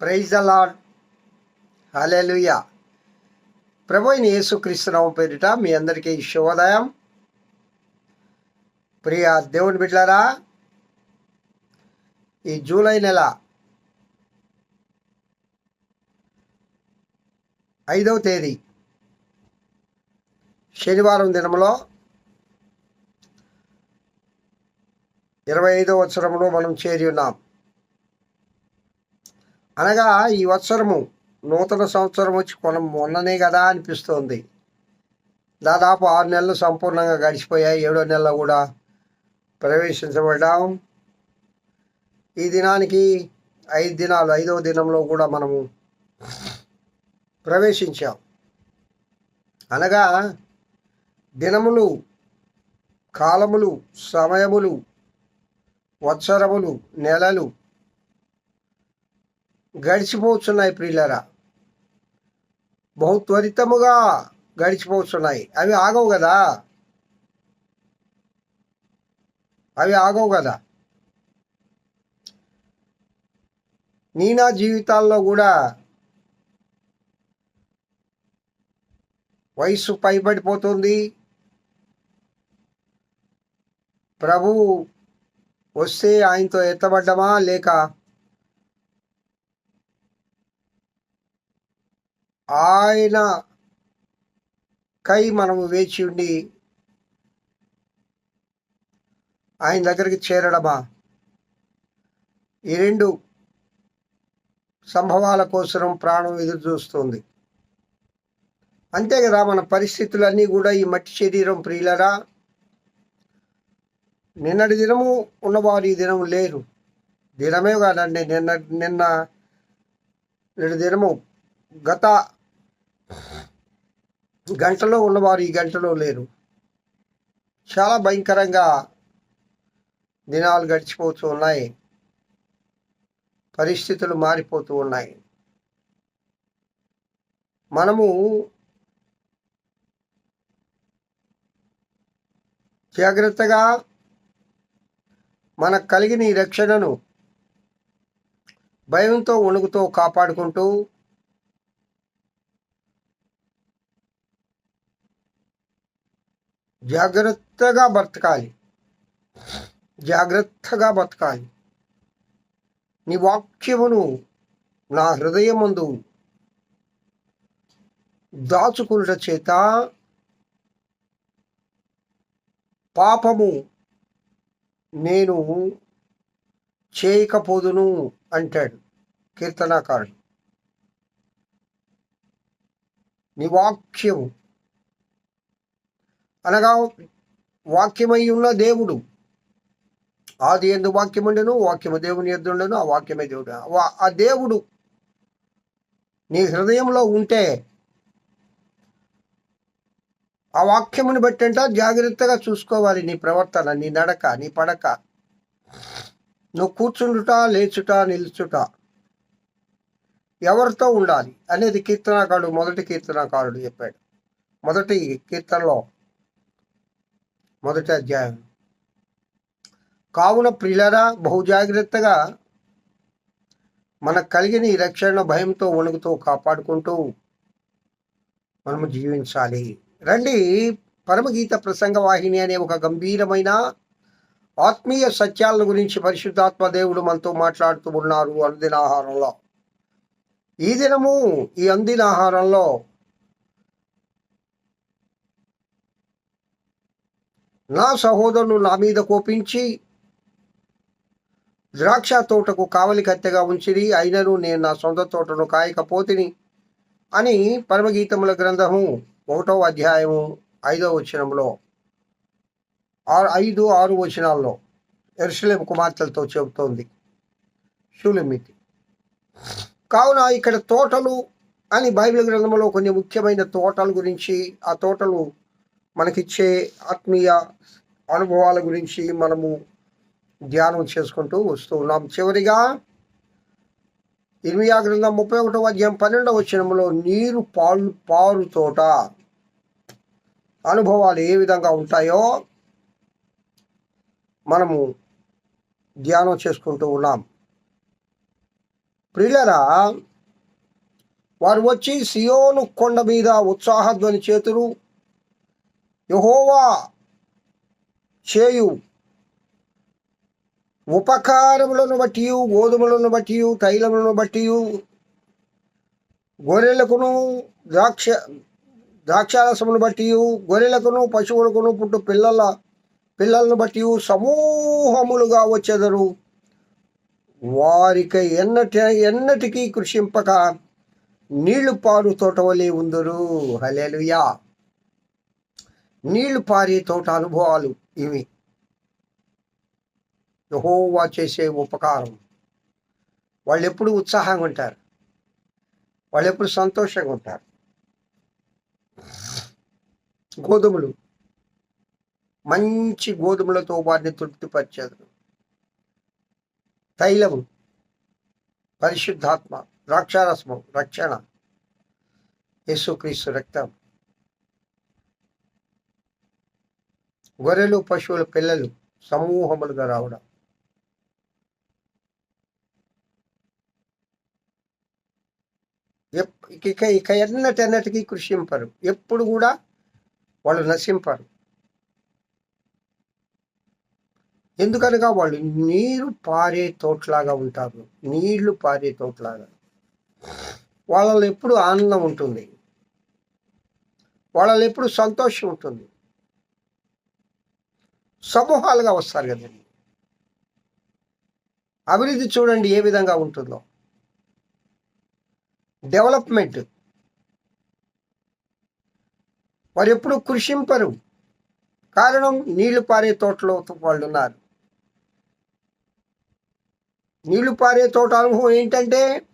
Praise అలాడ్ hallelujah హల్లెలూయా ప్రభు అయిన యేసుక్రీస్తునామం పేరిట మీ అందరికీ శుభోదయం. ప్రియ దేవుని బిడ్డలారా ఈ జూలై నెల ఐదవ తేదీ శనివారం దినములో ఇరవై ఐదవ వత్సరంలో మనం చేరి ఉన్నాం. అనగా ఈ వత్సరము నూతన సంవత్సరం వచ్చి కొన మొన్ననే కదా అనిపిస్తోంది. దాదాపు ఆరు నెలలు సంపూర్ణంగా గడిచిపోయాయి. ఏడో నెలలో కూడా ప్రవేశించబడ్డాం ఈ దినానికి ఐదు దినాలు ఐదవ దినంలో కూడా మనము ప్రవేశించాం. అనగా దినములు కాలములు సమయములు వత్సరములు నెలలు గడిచిపోతున్నాయి ప్రియులరా. బహు త్వరితముగా గడిచిపోతున్నాయి. అవి ఆగవు కదా. అవి ఆగవు కదా. నీ నా జీవితాల్లో కూడా వయసు పైబడిపోతుంది. ప్రభు వస్తే ఆయనతో ఎత్తబడ్డమా లేక ఆయన కై మనము వేచి ఉండి ఆయన దగ్గరికి చేరడమా? ఈ రెండు సంభవాల కోసం ప్రాణం ఎదురు చూస్తుంది. అంతే కదా మన పరిస్థితులన్నీ కూడా ఈ మట్టి శరీరం ప్రియులరా? నిన్నటి దినము ఉన్నవారు ఈ దినము లేరు. దినమే కాదండి నిన్న నిన్న నిన్న దినము గత గంటలో ఉన్నవారు ఈ గంటలో లేరు. చాలా భయంకరంగా దినాలు గడిచిపోతూ ఉన్నాయి. పరిస్థితులు మారిపోతూ ఉన్నాయి. మనము జాగ్రత్తగా మనకు కలిగిన ఈ రక్షణను భయంతో వణుకుతో కాపాడుకుంటూ జాగ్రత్తగా బ్రతకాలి. జాగ్రత్తగా బ్రతకాలి. నీ వాక్యమును నా హృదయమందు దాచుకునుట చేత పాపము నేను చేయకపోదును అంటాడు కీర్తనాకారుడు. నీ వాక్యము అనగా వాక్యమై ఉన్న దేవుడు. ఆది ఎందు వాక్యముండెను వాక్యము దేవుని ఎద్దుండను ఆ వాక్యమే దేవుడు. ఆ దేవుడు నీ హృదయంలో ఉంటే ఆ వాక్యముని బట్టి అంట జాగ్రత్తగా చూసుకోవాలి. నీ ప్రవర్తన నీ నడక నీ పడక. నువ్వు కూర్చుండుట లేచుట నిలుచుట ఎవరితో ఉండాలి అనేది కీర్తనాకారుడు మొదటి కీర్తనాకారుడు చెప్పాడు. మొదటి కీర్తనలో మొదటి అధ్యాయం. కావున ప్రియులరా బహుజాగ్రత్తగా మనకు కలిగిన ఈ రక్షణ భయంతో వణుకుతో కాపాడుకుంటూ మనము జీవించాలి. రండి పరమగీత ప్రసంగ వాహిని అనే ఒక గంభీరమైన ఆత్మీయ సత్యాల గురించి పరిశుద్ధాత్మ దేవుడు మనతో మాట్లాడుతూ ఉన్నారు అనుదిన ఆహారంలో. ఈ దినము ఈ అందిన ఆహారంలో నా సహోదరులు నా మీద కోపించి ద్రాక్ష తోటకు కావలి కత్తెగా ఉంచిరి అయినను నేను నా సొంత తోటను కాయకపోతిని అని పరమగీతముల గ్రంథము ఒకటో అధ్యాయము ఐదవ వచనంలో ఆరు ఐదు ఆరు వచనాల్లో ఎరుసలేం కుమార్తెలతో చెబుతోంది షూలమితి కావున ఇక్కడ తోటలు అని బైబిల్ గ్రంథంలో కొన్ని ముఖ్యమైన తోటల గురించి ఆ తోటలు మనకిచ్చే ఆత్మీయ అనుభవాల గురించి మనము ధ్యానం చేసుకుంటూ వస్తూ ఉన్నాం. చివరిగా ఇర్మియా గ్రంథం ముప్పై ఒకటో అధ్యాయం పన్నెండవ వచనంలో నీరు పాలు పారు తోట అనుభవాలు ఏ విధంగా ఉంటాయో మనము ధ్యానం చేసుకుంటూ ఉన్నాం. ప్రియులరా వారు వచ్చి సియోను కొండ మీద ఉత్సాహధ్వని చేతులు యహోవా చేయు. ఉపకారములను బట్టి గోధుమలను బట్టి తైలములను బట్టి గొర్రెలకును ద్రాక్ష ద్రాక్షారసమును బట్టి గొర్రెలకును పశువులకును పుట్టు పిల్లల పిల్లలను బట్టి సమూహములుగా వచ్చేదరు. వారికి ఎన్నటి ఎన్నటికీ కృషింపక నీళ్ళు పారు తోట వలె ఉందరు. హలేలుయా నీళ్ళు పారే తోట అనుభవాలు ఇవి. యహోవా చేసే ఉపకారం. వాళ్ళు ఎప్పుడు ఉత్సాహంగా ఉంటారు. వాళ్ళు ఎప్పుడు సంతోషంగా ఉంటారు. గోధుమలు. మంచి గోధుమలతో వారిని తృప్తిపరిచేది. తైలము. పరిశుద్ధాత్మ. ద్రాక్షారసము. రక్షణ. యేసుక్రీస్తు రక్తం. గొర్రెలు పశువుల పిల్లలు సమూహములుగా రావడం. ఇక ఇక ఎన్నటెన్నటికీ కృషింపరు. ఎప్పుడు కూడా వాళ్ళు నశింపరు. ఎందుకనగా వాళ్ళు నీరు పారే తోటలాగా ఉంటారు. నీళ్ళు పారే తోటలాగా. వాళ్ళలో ఎప్పుడు ఆనందం ఉంటుంది. వాళ్ళలో ఎప్పుడు సంతోషం ఉంటుంది. సమూహాలుగా వస్తారు కదండి అభివృద్ధి చూడండి ఏ విధంగా ఉంటుందో. డెవలప్మెంట్. వారు ఎప్పుడు కృషింపరు. కారణం నీళ్ళు పారే తోటలో వాళ్ళు ఉన్నారు నీళ్ళు పారే తోట అనుభవం ఏంటంటే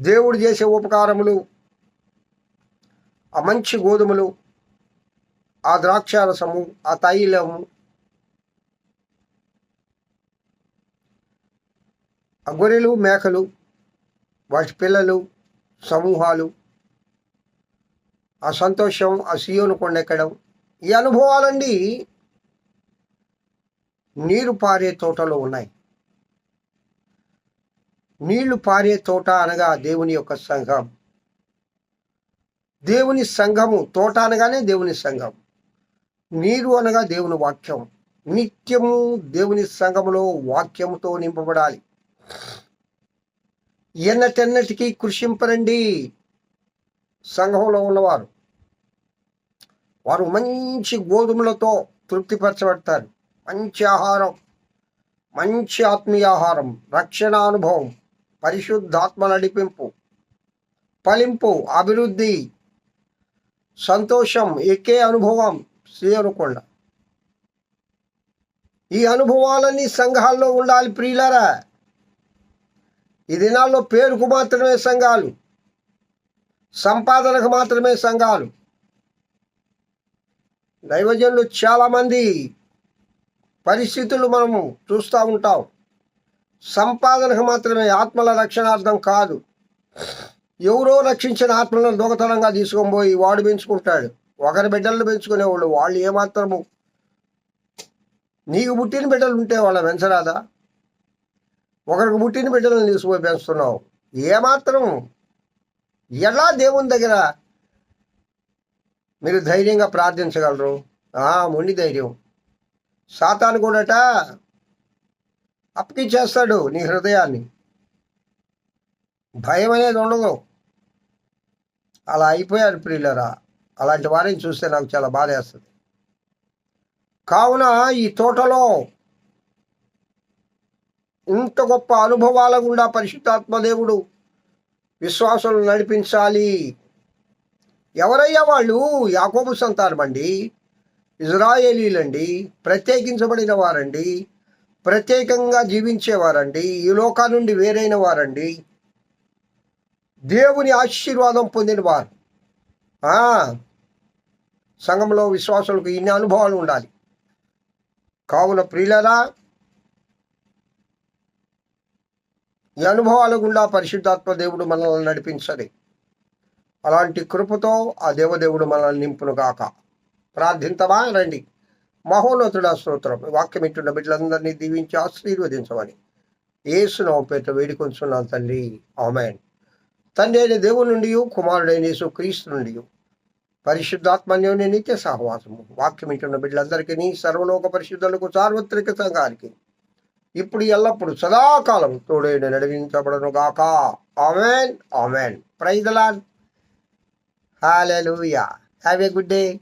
దేవుడు చేసే ఉపకారములు ఆ మంచి గోధుమలు ఆ ద్రాక్షారసము ఆ తైలము ఆ గొర్రెలు మేకలు వాటి పిల్లలు సమూహాలు ఆ సంతోషం ఆ సియోను కొండెక్కడం ఈ అనుభవాలన్నీ నీరు పారే తోటలో ఉన్నాయి. నీళ్ళు పారే తోట అనగా దేవుని యొక్క సంఘం. దేవుని సంఘము తోట అనగానే దేవుని సంఘం. నీరు అనగా దేవుని వాక్యం. నిత్యము దేవుని సంఘములో వాక్యముతో నింపబడాలి. ఎన్నటెన్నటికి కృషింపరండి సంఘంలో ఉన్నవారు. వారు మంచి గోధుమలతో తృప్తిపరచబడతారు. మంచి ఆహారం మంచి ఆత్మీయ ఆహారం రక్షణ అనుభవం పరిశుద్ధాత్మ నడిపింపు ఫలింపు అభివృద్ధి సంతోషం ఎక్కే అనుభవం శ్రీయనుకొండ. ఈ అనుభవాలన్నీ సంఘాల్లో ఉండాలి ప్రియులరా. ఈ దినాల్లో పేరుకు మాత్రమే సంఘాలు. సంపాదనకు మాత్రమే సంఘాలు. దైవజనులు చాలామంది పరిస్థితులు మనము చూస్తూ ఉంటాం. సంపాదనకు మాత్రమే ఆత్మల రక్షణార్థం కాదు. ఎవరో రక్షించిన ఆత్మలను దొంగతనంగా తీసుకొని పోయి వాడు పెంచుకుంటాడు. ఒకరి బిడ్డలను పెంచుకునేవాళ్ళు. వాళ్ళు ఏమాత్రము నీకు పుట్టిన బిడ్డలు ఉంటే వాళ్ళ పెంచరాదా? ఒకరికి పుట్టిన బిడ్డలను తీసుకుపోయి పెంచుతున్నావు. ఏమాత్రం ఎలా దేవుని దగ్గర మీరు ధైర్యంగా ప్రార్థించగలరు? ఆ మొండి ధైర్యం. సాతాను కూడాట అప్పగించేస్తాడు నీ హృదయాన్ని. భయం అనేది ఉండదు. అలా అయిపోయారు ప్రియులరా. అలాంటి వారిని చూస్తే నాకు చాలా బాధ వేస్తుంది కావున ఈ తోటలో ఇంత గొప్ప అనుభవాల గుండా పరిశుద్ధాత్మదేవుడు దేవుడు నడిపించాలి. ఎవరయ్యా వాళ్ళు? యాకోబు సంతానం అండి ఇజ్రాయేలీలండి ప్రత్యేకించబడిన వారండి ప్రత్యేకంగా జీవించేవారండి ఈ లోకా నుండి వేరైన వారండి. దేవుని ఆశీర్వాదం పొందిన వారు. సంఘంలో విశ్వాసులకు ఇన్ని అనుభవాలు ఉండాలి. కావున ప్రియులరా ఈ అనుభవాల గుండా పరిశుద్ధాత్మ దేవుడు మనల్ని నడిపించది అలాంటి కృపతో ఆ దేవదేవుడు మనల్ని నింపును గాక. ప్రార్థింతమా రండి. మహోన్నతుడ స్తోత్రం. వాక్యం ఇట్టున్న బిడ్డలందరినీ దీవించి ఆశీర్వదించమని ఏసునామ పేట వేడుకొంచున్నాను తండ్రి ఆమెన్. తండ్రి అయిన దేవుడి నుండి కుమారుడైన యేసు క్రీస్తు నుండి పరిశుద్ధాత్మన్యోని నిత్య సహవాసము. వాక్యం ఇంటున్న బిడ్డలందరికీ సర్వలోక పరిశుద్ధులకు సార్వత్రిక సంఘానికి ఇప్పుడు ఎల్లప్పుడు సదాకాలం తోడేడు నడిపించబడను గాక. Amen amen. Praise lord hallelujah have a good day.